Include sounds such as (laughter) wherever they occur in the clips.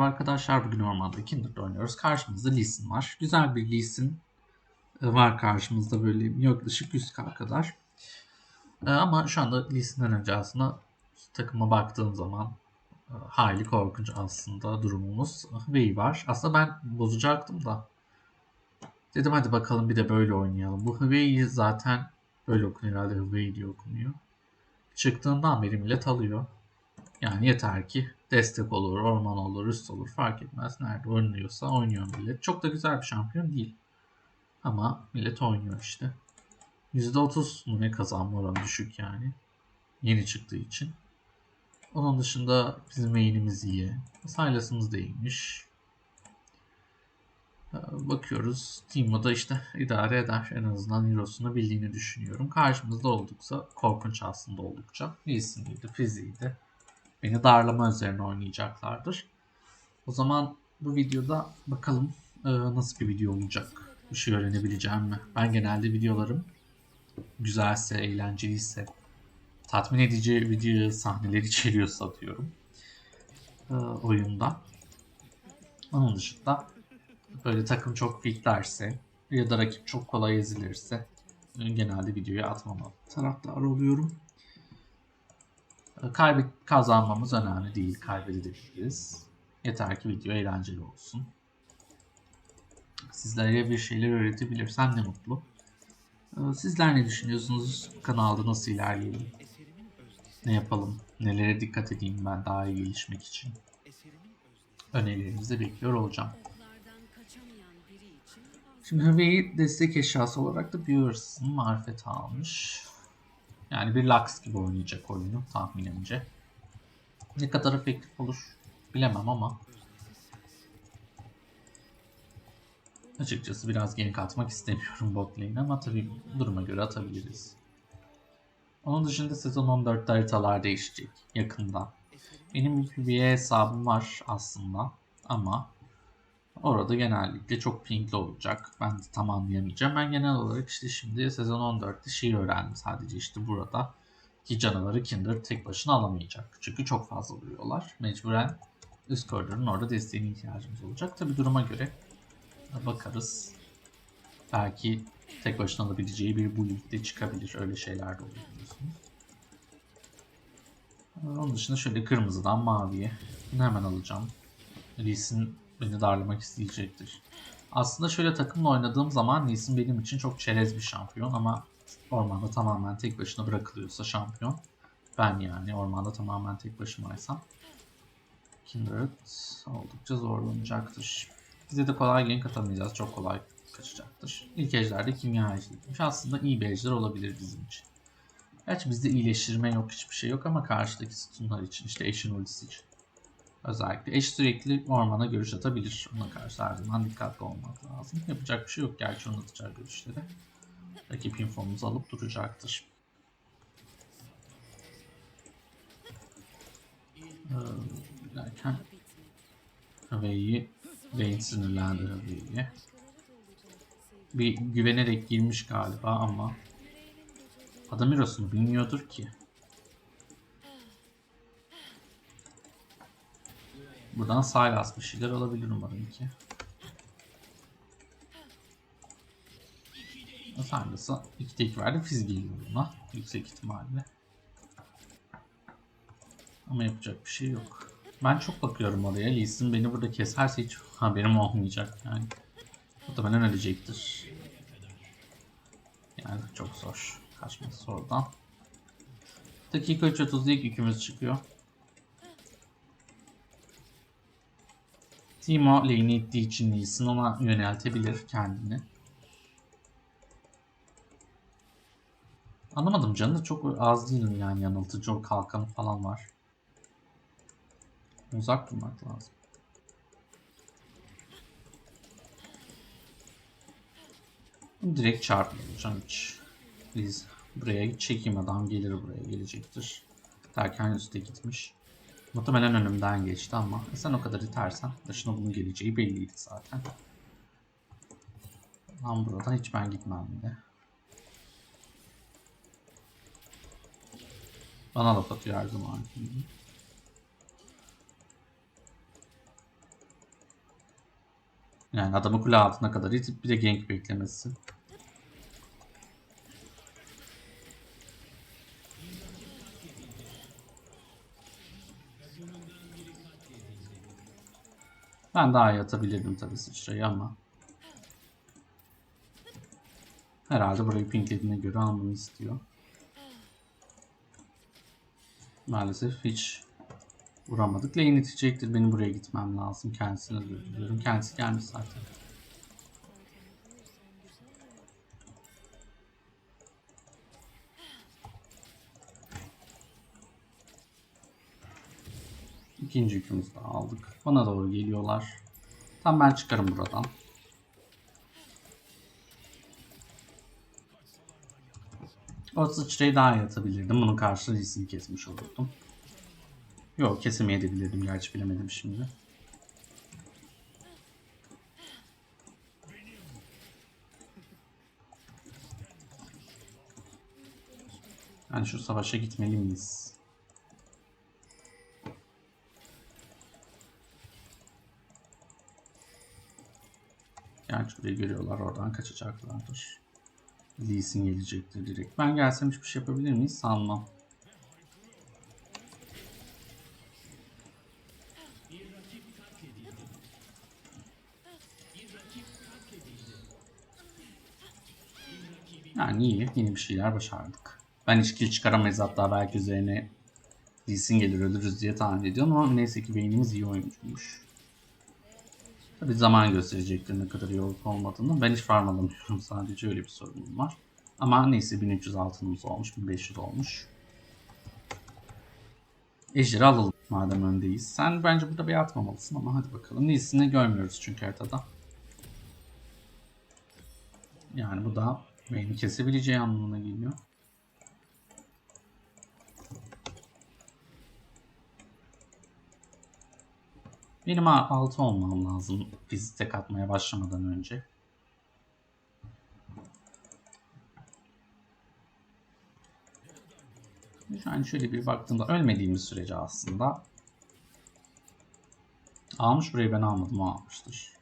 Arkadaşlar bugün ormanda Kindred oynuyoruz. Karşımızda Lee var. Güzel bir Lee e, var karşımızda böyle yaklaşık 100k kadar. Ama şu anda Lee Sin'den önce aslında takıma baktığım zaman e, hayli korkunç aslında durumumuz. Vey var. Aslında ben bozacaktım da. Dedim hadi bakalım bir de böyle oynayalım. Bu Hwei zaten böyle okunuyor herhalde Hwei diye okunuyor. Çıktığından beri millet alıyor. Yani yeter ki destek olur, orman olur, üst olur fark etmez. Nerede oynuyorsa oynuyor millet. Çok da güzel bir şampiyon değil. Ama millet oynuyor işte. %30 mu ne kazanma oranı düşük yani. Yeni çıktığı için. Onun dışında bizim main'imiz iyi. Silas'ımız da iyiymiş. Ee, Bakıyoruz. Timo da işte idare eder. En azından Hero'sunu bildiğini düşünüyorum. Karşımızda oldukça korkunç aslında oldukça. Lee Sin'iydi, Fizziydi beni darlama üzerine oynayacaklardır. O zaman bu videoda bakalım e, nasıl bir video olacak. Bir şey öğrenebileceğim mi? Ben genelde videolarım güzelse, eğlenceliyse, tatmin edici video sahneler içeriyorsa atıyorum e, oyunda. Onun dışında böyle takım çok fitlerse ya da rakip çok kolay ezilirse e, genelde videoyu atmama taraftarı oluyorum. Kaybet kazanmamız önemli değil. Kaybedebiliriz. Yeter ki video eğlenceli olsun. Sizlere bir şeyler öğretebilirsem ne mutlu. Ee, Sizler ne düşünüyorsunuz? Kanalda nasıl ilerleyelim? Ne yapalım? Nelere dikkat edeyim ben daha iyi gelişmek için? Önerilerinizi bekliyor olacağım. Şimdi Hüveyi destek eşyası olarak da Beavers'ın marifeti almış. Yani bir Lux gibi oynayacak oyunu tahminimce. Ne kadar efektif olur bilemem ama açıkçası biraz gank atmak istemiyorum (laughs) bot lane ama tabii duruma göre atabiliriz. Onun dışında sezon 14'te haritalar değişecek yakında. Benim bir hesabım var aslında ama orada genellikle çok pinkli olacak. Ben de tam anlayamayacağım. Ben genel olarak işte şimdi sezon 14'te şeyi öğrendim sadece işte burada ki canavarı Kindred tek başına alamayacak. Çünkü çok fazla vuruyorlar. Mecburen üst koridorun orada desteğine ihtiyacımız olacak. Tabi duruma göre bakarız. Belki tek başına alabileceği bir bu ligde çıkabilir. Öyle şeyler de oluyor biliyorsunuz. Onun dışında şöyle kırmızıdan maviye. Bunu hemen alacağım. Lee Sin beni darlamak isteyecektir. Aslında şöyle takımla oynadığım zaman Sin benim için çok çerez bir şampiyon ama ormanda tamamen tek başına bırakılıyorsa şampiyon. Ben yani ormanda tamamen tek başımaysam Kindred oldukça zorlanacaktır. Bize de kolay gank atamayacağız. Çok kolay kaçacaktır. İlk ejderde kimya ejderiymiş. Aslında iyi bir ejder olabilir bizim için. Gerçi bizde iyileştirme yok hiçbir şey yok ama karşıdaki sütunlar için işte eşin ultisi için. Özellikle eş sürekli ormana görüş atabilir. Ona karşı her zaman dikkatli olmak lazım. Yapacak bir şey yok gerçi onun atacağı görüşleri. Rakip infomuzu alıp duracaktır. Ee, derken Hüveyi Vayne sinirlendi Hüveyi'ye. Bir güvenerek girmiş galiba ama Adam Heroes'unu bilmiyordur ki. Buradan Sylas bir şeyler olabilir umarım ki. Sylas'a 2 tek verdi. Fiz geliyor buna. Yüksek ihtimalle. Ama yapacak bir şey yok. Ben çok bakıyorum oraya. Lee Sin beni burada keserse hiç haberim olmayacak yani. Muhtemelen ölecektir. Yani çok zor. Kaçması oradan. Dakika 3.30'da ilk yükümüz çıkıyor. Timo lane'i ittiği için Sin ona yöneltebilir kendini. Anlamadım canı da çok az değilim yani yanıltıcı o kalkanı falan var. Uzak durmak lazım. Direkt çarpmayacağım hiç. Biz buraya çekeyim adam gelir buraya gelecektir. Derken üstte gitmiş. Muhtemelen önümden geçti ama sen o kadar itersen başına bunun geleceği belliydi zaten. Lan buradan hiç ben gitmem bile. Bana laf atıyor her zaman. Yani adamı kule altına kadar itip bir de gank beklemesi. Ben daha iyi atabilirdim tabii sıçrayı ama. Herhalde burayı pinklediğine göre almamı istiyor. Maalesef hiç vuramadık. Lane itecektir. Benim buraya gitmem lazım. Kendisine özür diliyorum. Kendisi gelmiş zaten. İkinci yükümüzü de aldık. Bana doğru geliyorlar. Tam ben çıkarım buradan. O sıçrayı daha iyi atabilirdim. Bunun karşı Lee'sini kesmiş olurdum. Yok kesemeyebilirdim gerçi bilemedim şimdi. Yani şu savaşa gitmeli miyiz? Gerçi burayı görüyorlar oradan kaçacaklardır. Lee gelecektir direkt. Ben gelsem hiçbir şey yapabilir miyiz? Sanmam. Yani iyi. Yine bir şeyler başardık. Ben hiç kill çıkaramayız hatta belki üzerine Lee gelir ölürüz diye tahmin ediyorum ama neyse ki beynimiz iyi oyuncuymuş. Tabi zaman gösterecektir ne kadar iyi olup olmadığını. Ben hiç farm alamıyorum (laughs) sadece öyle bir sorunum var. Ama neyse 1300 altınımız olmuş, 1500 olmuş. Ejder'i alalım madem öndeyiz. Sen bence burada bir atmamalısın ama hadi bakalım. Neyisini görmüyoruz çünkü haritada. Yani bu da beni kesebileceği anlamına geliyor. Benim 6 olmam lazım biz tek atmaya başlamadan önce. Yani şöyle bir baktığımda ölmediğimiz sürece aslında almış burayı ben almadım o almıştır.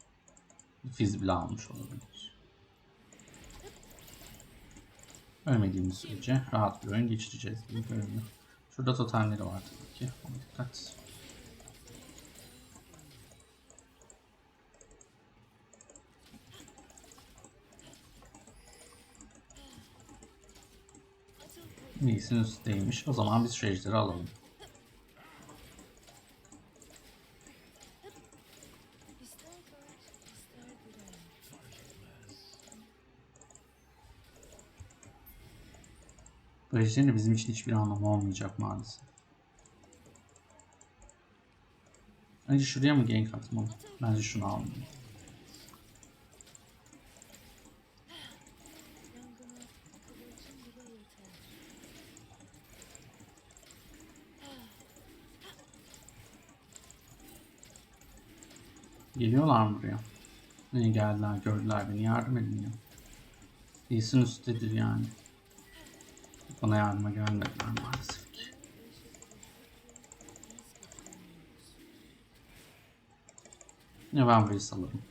Fiz bile almış olabilir. Ölmediğimiz sürece rahat bir oyun geçireceğiz gibi görünüyor. Şurada totemleri var tabii ki. Ona dikkat. Lee'sin üstteymiş. O zaman biz şu alalım. Bu bizim için hiçbir anlamı olmayacak maalesef. Önce şuraya mı gank atmalı? Bence şunu almalıyım. Geliyorlar mı buraya? Ne geldiler gördüler beni yardım edin ya. İyisin üsttedir yani. Bana yardıma gelmediler maalesef ki. Ya ben burayı salarım.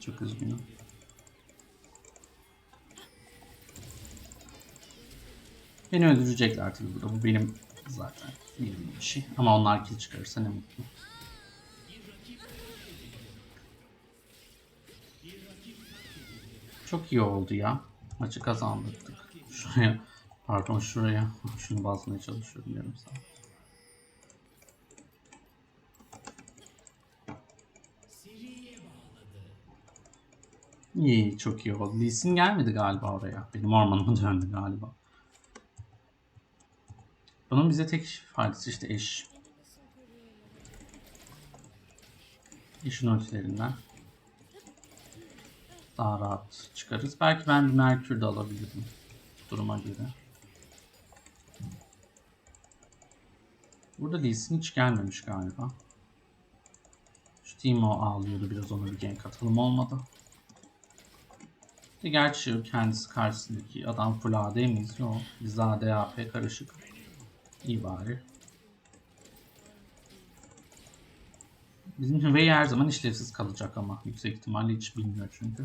Çok üzgünüm. Beni öldürecekler tabii burada. Bu benim zaten bildiğim bir şey. Ama onlar kill çıkarırsa ne mutlu. Çok iyi oldu ya. Maçı kazandırdık. Şuraya, pardon şuraya. Şunu basmaya çalışıyorum yarım saat. İyi, çok iyi oldu. Lee Sin gelmedi galiba oraya. Benim ormanıma (laughs) döndü galiba. Bunun bize tek faydası işte eş. Eşin ultilerinden daha rahat çıkarız. Belki ben bir Merkür de alabilirim duruma göre. Burada Lee hiç gelmemiş galiba. Şu Timo ağlıyordu biraz ona bir gank atalım olmadı. E gerçi kendisi karşısındaki adam full AD miyiz? Yok. Biz AD AP karışık. İyi bari. Bizim Hüvey her zaman işlevsiz kalacak ama yüksek ihtimalle hiç bilmiyor çünkü.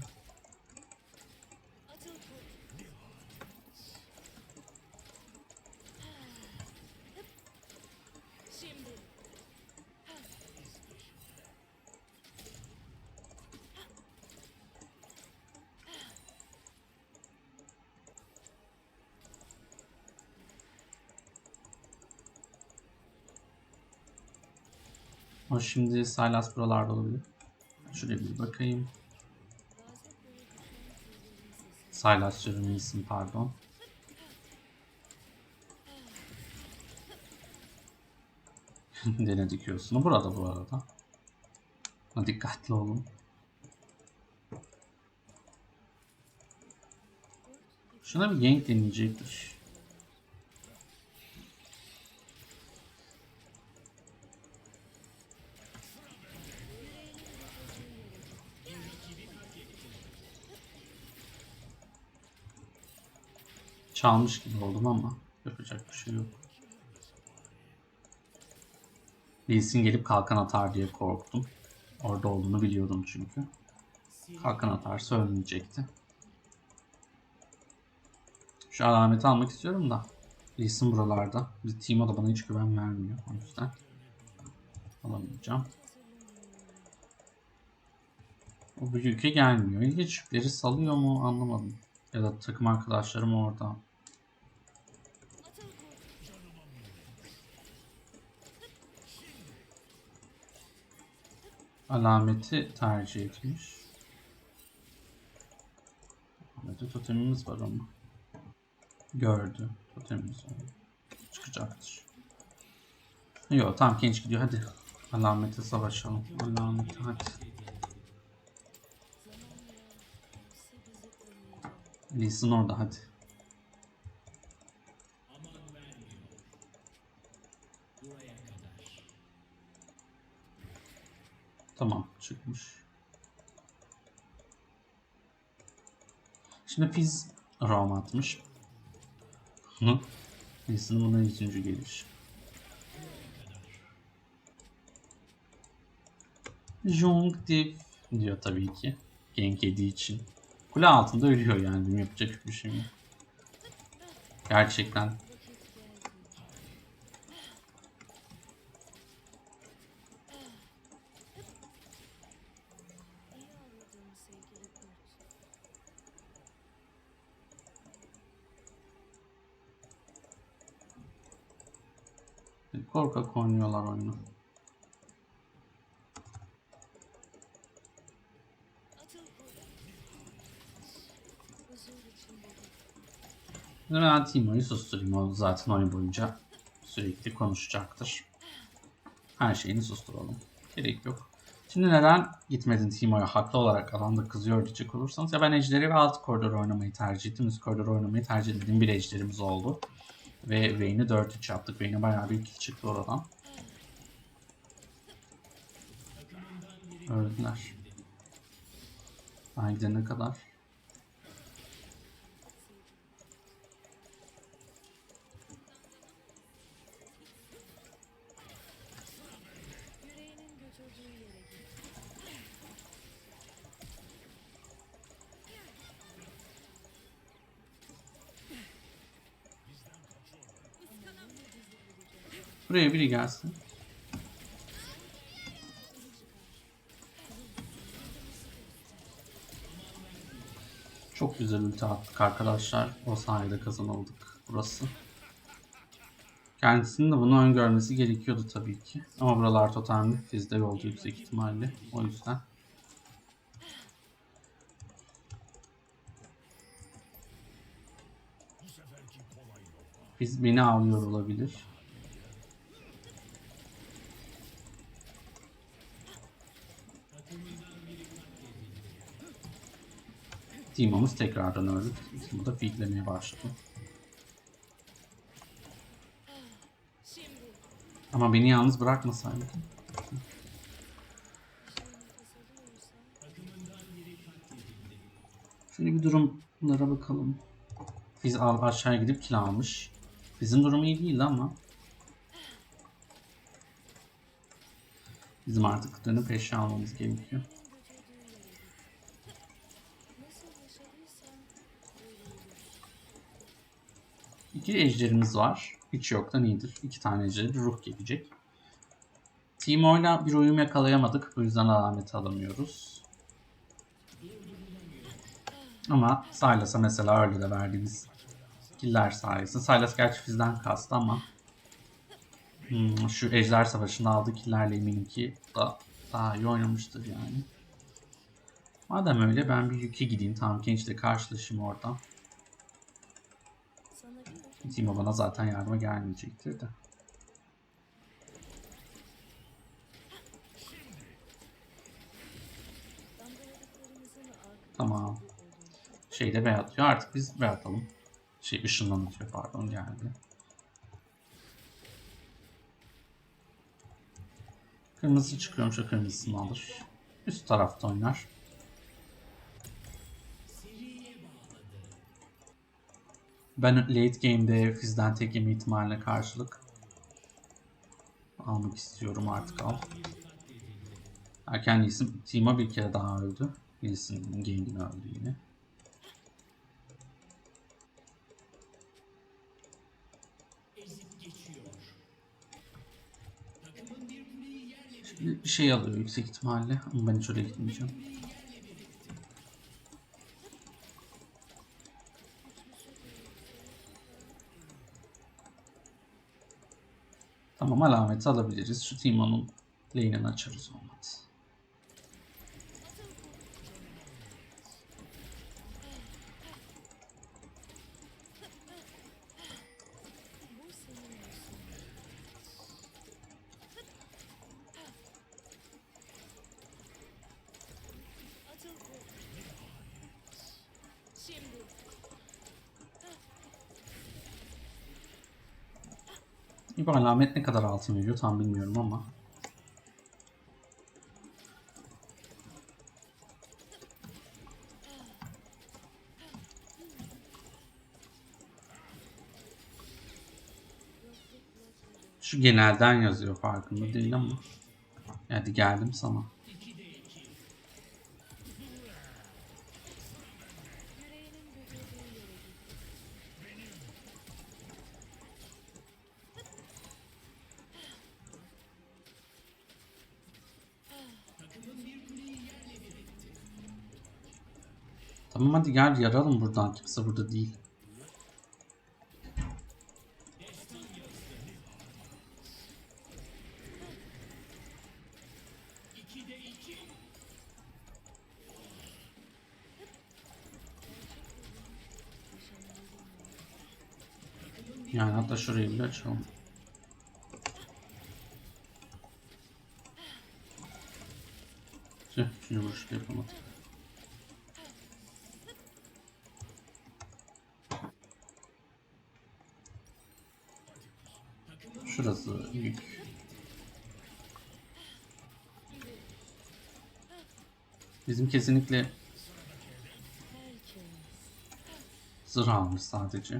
Şimdi Sylas buralarda olabilir. Şuraya bir bakayım. Sylas sürünmesin pardon. (laughs) Denedik Q'sunu. Burada bu arada. Ha, dikkatli olun. Şuna bir gank deneyecektir. Çalmış gibi oldum ama yapacak bir şey yok. Lee Sin gelip kalkan atar diye korktum. Orada olduğunu biliyordum çünkü. Kalkan atarsa ölmeyecekti. Şu alameti almak istiyorum da. Lee Sin buralarda. Bir Timo da bana hiç güven vermiyor. O yüzden alamayacağım. O bu yükü gelmiyor. İlginç yükleri salıyor mu anlamadım. Ya da takım arkadaşlarım orada. Alameti tercih etmiş. Alameti totemimiz var ama. Gördü. Totemimiz var. Çıkacaktır. Yok tamam genç gidiyor hadi. Alamete savaşalım. Alamete hadi. Lee Sin orada hadi. Tamam çıkmış. Şimdi Fizz roam atmış. Hı? Sin'in buna 100. geliş. Jung Div diyor tabii ki. Gank için. Kule altında ölüyor yani. Yapacak bir şey yok. Gerçekten. Korkak oynuyorlar oyunu. Ben Timo'yu susturayım. O zaten oyun boyunca sürekli konuşacaktır. Her şeyini susturalım. Gerek yok. Şimdi neden gitmedin Timo'ya haklı olarak alanda kızıyor diyecek olursanız. Ya ben ejderi ve alt koridor oynamayı tercih ettim. Üst koridor oynamayı tercih ettiğim bir ejderimiz oldu. Ve Vayne'i 4-3 yaptık. Vayne'e bayağı bir kill çıktı oradan. Öldüler. Gidene kadar. Buraya biri gelsin. Çok güzel ulti attık arkadaşlar. O sayede kazanıldık burası. Kendisinin de bunu öngörmesi gerekiyordu tabii ki. Ama buralar totemli. Bizde yolcu yüksek ihtimalle. O yüzden. Biz beni avlıyor olabilir. Team'ımız tekrardan öldü. Timo da feedlemeye başladı. Ama beni yalnız bırakmasaydı. Şöyle bir durumlara bakalım. Biz al aşağıya gidip kill almış. Bizim durum iyi değil ama. Bizim artık dönüp eşya almamız gerekiyor. Nasıl yaşadıysam öyle olur. İki ejderimiz var. Hiç yoktan iyidir. İki tane ejder, bir ruh gelecek. Timo'yla bir uyum yakalayamadık. Bu yüzden alamet alamıyoruz. Ama Sylas'a mesela öyle de verdiğimiz killer sayesinde. Sylas gerçi bizden kastı ama hmm, şu Ejder Savaşı'nda aldığı killerle eminim ki da daha iyi oynamıştır yani. Madem öyle ben bir yükü gideyim. Tam Kench'le karşılaşayım oradan. Timo bana zaten yardıma gelmeyecektir de. Tamam. Şeyde B atıyor. Artık biz B atalım. Şey ışından atıyor pardon geldi. Kırmızı çıkıyormuş o kırmızısını alır. Üst tarafta oynar. Ben late game'de Fizz'den tek yeme ihtimaline karşılık almak istiyorum artık al. Erken Lee'sin Timo bir kere daha öldü. Lee'sin Geng'in öldü yine. Şimdi bir şey alıyor yüksek ihtimalle ama ben hiç oraya gitmeyeceğim. Tamam alameti alabiliriz. Şu Timo'nun lane'ini açarız olmaz. Bu senin olsun. Atıl bu. Şimdi. Bu alamet ne kadar altın veriyor tam bilmiyorum ama. Şu genelden yazıyor farkında değil ama. Hadi geldim sana. Tamam hadi gel yaralım buradan. Kimse burada değil. Yani hatta şurayı bile açalım. Tüh, şunu vuruşta yapamadım. Şurası yük. Bizim kesinlikle zırh almış sadece.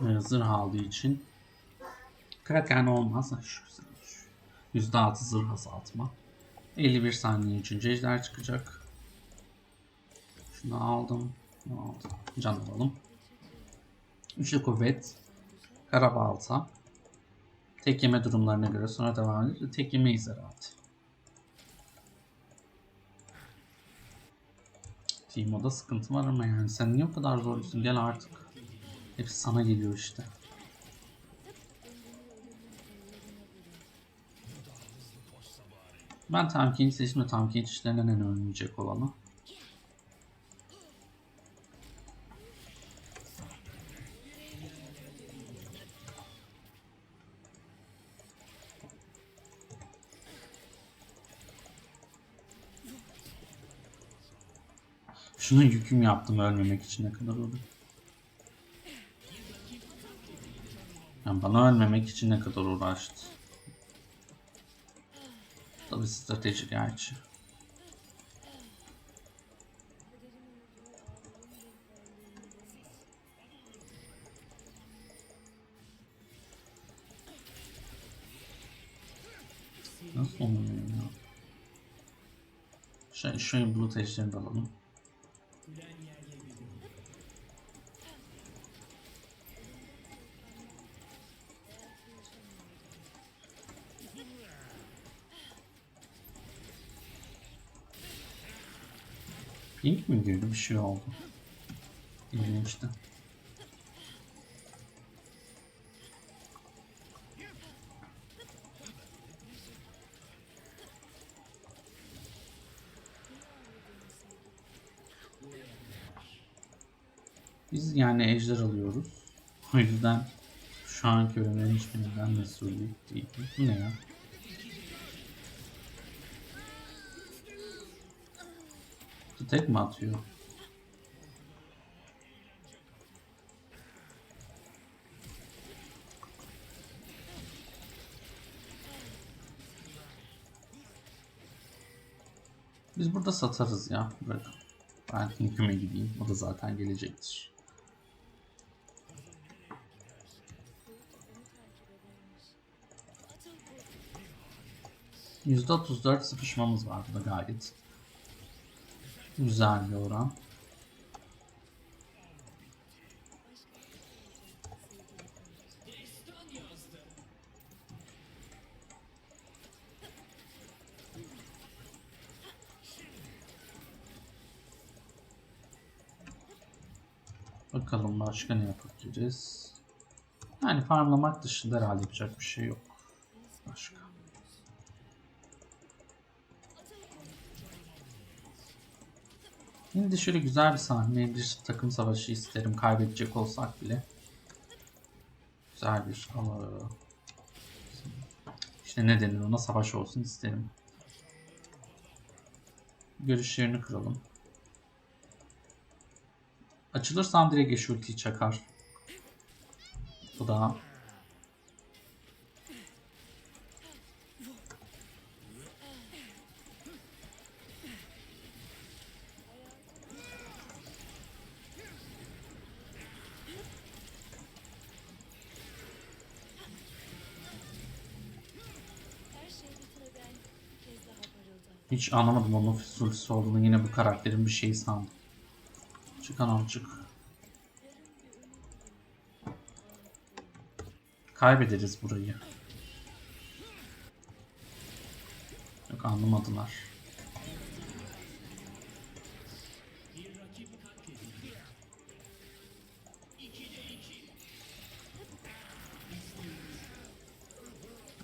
Ee, Zırh aldığı için Kraken olmaz. Şu güzelmiş. %6 zırh azaltma. 51 saniye 3. ejder çıkacak. Şunu aldım. Aldım. Can alalım. Üçlü kuvvet. Karabalta. Tek yeme durumlarına göre sonra devam ediyor. Tek yemeyiz herhalde. Timo'da sıkıntı var ama yani sen niye o kadar zorlusun? Gel artık. Hepsi sana geliyor işte. Ben Tamkin'i seçtim de Tamkin işlerinden en ölmeyecek olanı. Şunu yüküm yaptım ölmemek için ne kadar olur. Yani bana ölmemek için ne kadar uğraştı bir strateji gerçi. Nasıl olmuyor ya? Şey, şöyle bulut eşlerini alalım. Pink mi girdi bir şey oldu. İlginçti. Biz yani ejder alıyoruz. O yüzden şu anki ürünlerin hiçbirinden mesul değil. Bu ne ya? Tek mi atıyor? Biz burada satarız ya. Bırakın. Ben Tinküm'e gideyim. O da zaten gelecektir. %34 sıkışmamız var burada gayet. Güzel bir oran. Bakalım başka ne yapabiliriz. Yani farmlamak dışında herhalde yapacak bir şey yok. Başka. Şimdi şöyle güzel bir sahne, bir takım savaşı isterim kaybedecek olsak bile. Güzel bir ama işte ne denir ona savaş olsun isterim. Görüşlerini kıralım. Açılırsam direkt eş ultiyi çakar. Bu da hiç anlamadım onun ultisi olduğunu yine bu karakterin bir şeyi sandım. Çık anam çık. Kaybederiz burayı. Yok anlamadılar.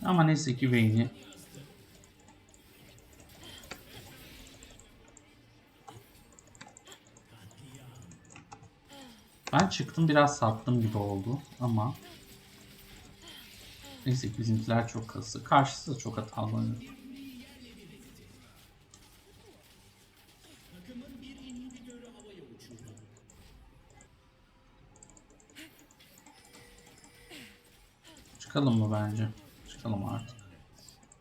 Ama neyse ki Vayne'i Ben çıktım biraz sattım gibi oldu ama Neyse ki bizimkiler çok kası. Karşısı da çok hatalı. Çıkalım mı bence? Çıkalım artık.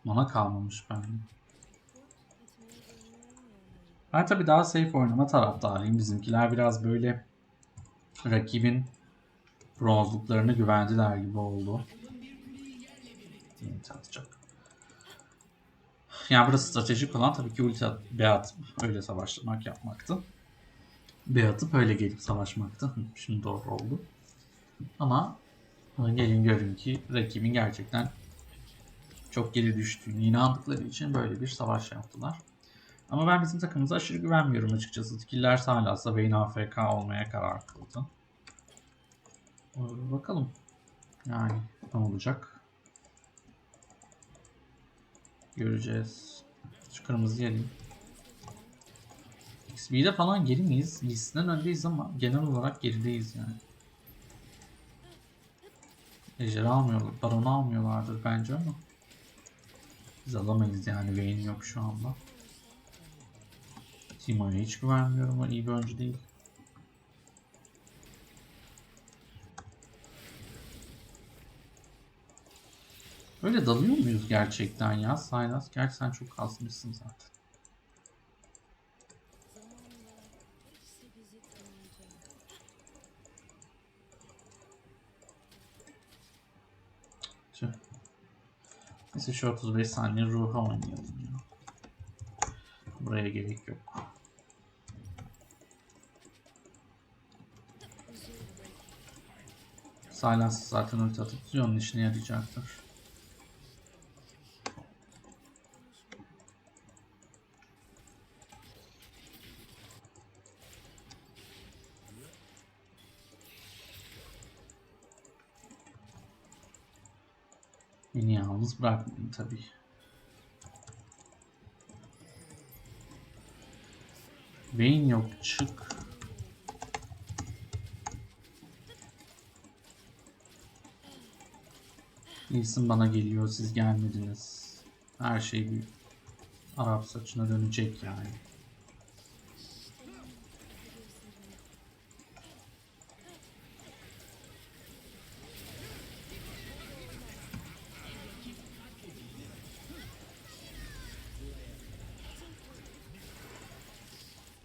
Mana kalmamış bende. Ben tabii daha safe oynama taraftarıyım. Bizimkiler biraz böyle rakibin bronzluklarını güvendiler gibi oldu. Ulti atacak. Yani burada stratejik olan tabii ki ulti at, atıp öyle savaşmak yapmaktı. B atıp öyle gelip savaşmaktı. Şimdi doğru oldu. Ama gelin görün ki rakibin gerçekten çok geri düştüğünü inandıkları için böyle bir savaş yaptılar. Ama ben bizim takımımıza aşırı güvenmiyorum açıkçası. Skiller hala Vayne AFK olmaya karar kıldı. Ee, Bakalım. Yani ne olacak? Göreceğiz. Şu kırmızı yerim. XP'de falan geri miyiz? Listeden öndeyiz ama genel olarak gerideyiz yani. Ejderha almıyorlar. Baron'u almıyorlardır bence ama. Biz alamayız yani. Vayne yok şu anda. Timo'ya hiç güvenmiyorum. O iyi bir oyuncu değil. Öyle dalıyor muyuz gerçekten ya Saylas? Gerçi sen çok kasmışsın zaten. Tüh. Neyse şu 35 saniye ruha oynayalım ya. Buraya gerek yok. Silas zaten ulti atıp Zion'un işine yarayacaktır. Beni yalnız bırakmayın tabii. Beyin yok çık. Wilson bana geliyor siz gelmediniz. Her şey bir Arap saçına dönecek yani.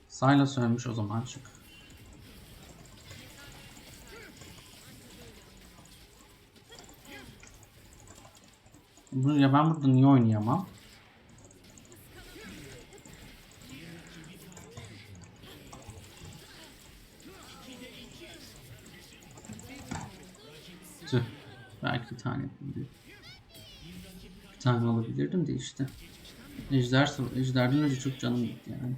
Silas ölmüş o zaman çık. Bu ya ben burada niye oynayamam? Tüh. Belki bir tane yapayım. Bir tane alabilirdim de işte. Ejder, Ejder'den önce çok canım gitti yani.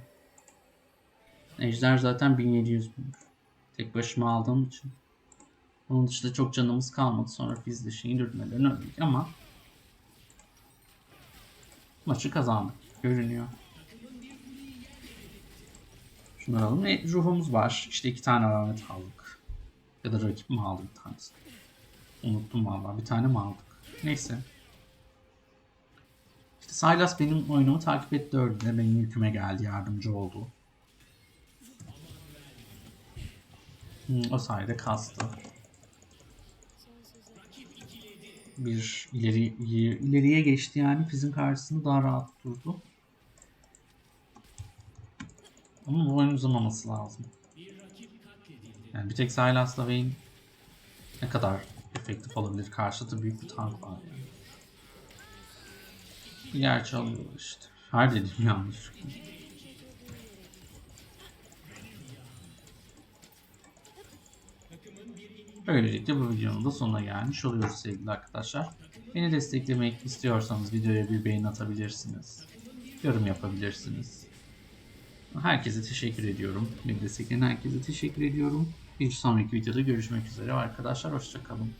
Ejder zaten 1700 bin. Tek başıma aldığım için. Onun dışında çok canımız kalmadı. Sonra Fizdiş'in yürütmelerini öldük ama maçı kazandık. Görünüyor. Şunları alalım. E, ruhumuz var. İşte iki tane alamet aldık. Ya da rakip mi aldı bir tanesi? Unuttum vallahi. Bir tane mi aldık? Neyse. İşte Silas benim oyunumu takip etti öldü. Benim yüküme geldi. Yardımcı oldu. Hmm, o sayede kastı. Bir ileri ileriye geçti yani bizim karşısında daha rahat durdu. Ama bu oyun uzamaması lazım. Yani bir tek Silas'la Vayne ne kadar efektif olabilir? Karşıda büyük bir tank var yani. Gerçi alıyor işte. Her dediğim yanlış. Böylelikle bu videonun da sonuna gelmiş oluyoruz sevgili arkadaşlar. Beni desteklemek istiyorsanız videoya bir beğeni atabilirsiniz. Yorum yapabilirsiniz. Herkese teşekkür ediyorum. Beni destekleyen herkese teşekkür ediyorum. Bir sonraki videoda görüşmek üzere arkadaşlar. Hoşçakalın.